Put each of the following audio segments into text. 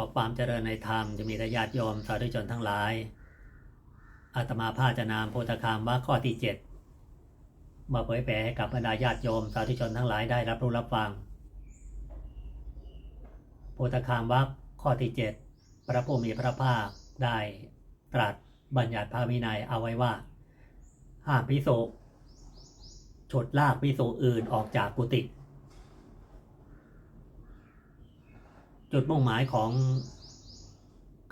อความเจริญในธรรมจะมีญาติโยมสาธุชนทั้งหลาย อาตมาภาจะนามโพธคามว่าข้อที่เจ็ดมาเผยแผ่ให้กับบรรดาญาติโยมสาธุชนทั้งหลายได้รับรู้รับฟัง โพธคามว่าข้อที่เจ็ดพระผู้มีพระภาคได้ตรัสบัญญัติพระวินัยเอาไว้ว่า ห้ามพิโสฉุดลากพิโสอื่นออกจากกุฏิ จุดมุ่งหมายของ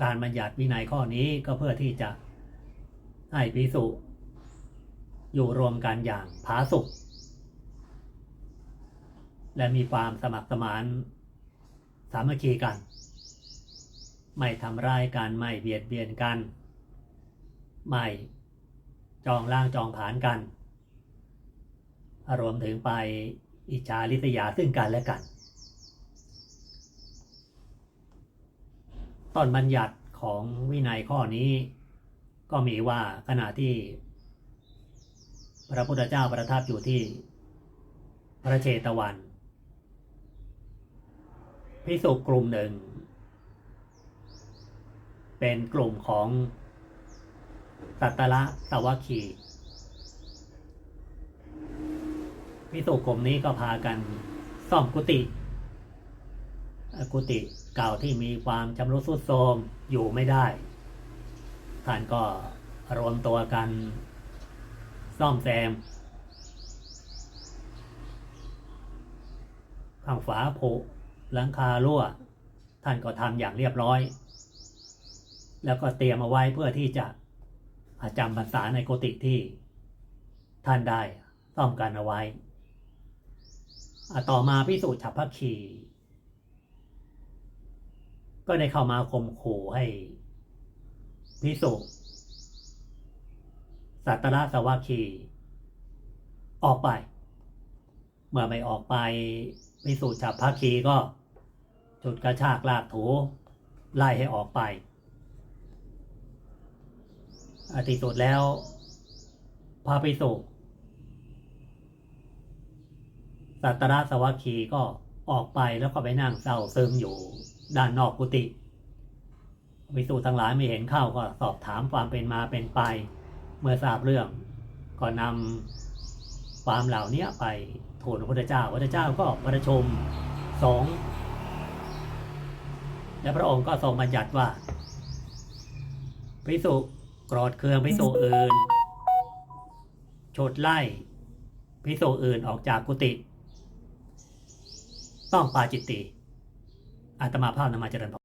การบัญญัติวินัยข้อนี้ก็เพื่อที่จะให้พิสุอยู่รวมกันอย่างผาสุกและมีความสมัครสมานสามัคคีกัน ไม่ทำร้ายกัน ไม่เบียดเบียนกัน ไม่จองล่างจองผานกัน รวมถึงไปอิจฉาริษยาซึ่งกันและกัน ต้นบัญญัติของวินัยข้อนี้ก็มีว่าขณะที่ พระพุทธเจ้าประทับอยู่ที่ พระเชตวันพิสุกลุ่มหนึ่ง เป็นกลุ่มของสัตตละสวัคคีพิสุกลุ่มนี้ก็พากันซ่อมกุฏิ กุฏิเก่าที่มีความชำรุดทรุดโทรมอยู่ไม่ได้ ท่านก็รวมตัวกันซ่อมแซม ข้างฝาผุหลังคารั่ว ท่านก็ทำอย่างเรียบร้อย แล้วก็เตรียมเอาไว้เพื่อที่จะจำพรรษาในกุฏิที่ท่านได้ซ่อมกันเอาไว้อะต่อมาพิสูจน์ฉับพักคี ก็ได้เข้ามาข่มขู่ให้พิสุสัตตระสวัคคี ออกไป เมื่อไม่ออกไปพิสุฉับพักคีก็จุดกระชากลากถูไล่ให้ออกไปอาทิสุดแล้วพาพิสุสัตตระสวัคคีก็ออกไปแล้วก็ไปนั่งเศร้าซึมอยู่ ด้านนอกกุฏิวิสูทั้งหลายไม่เห็นเข้าก็สอบถามความเป็นมาเป็นไป เมื่อทราบเรื่อง ก็นำความเหล่านี้ไปทูลพระพุทธเจ้าพระพุทธเจ้าก็ประชุมสงฆ์และพระองค์ก็ทรงบัญญัติว่าพิสุโกรธเคืองพิสุอื่นฉุดไล่พิสุอื่นออกจากกุฏิต้องปาจิตติ อาตมาภาพนำมาเจริญพร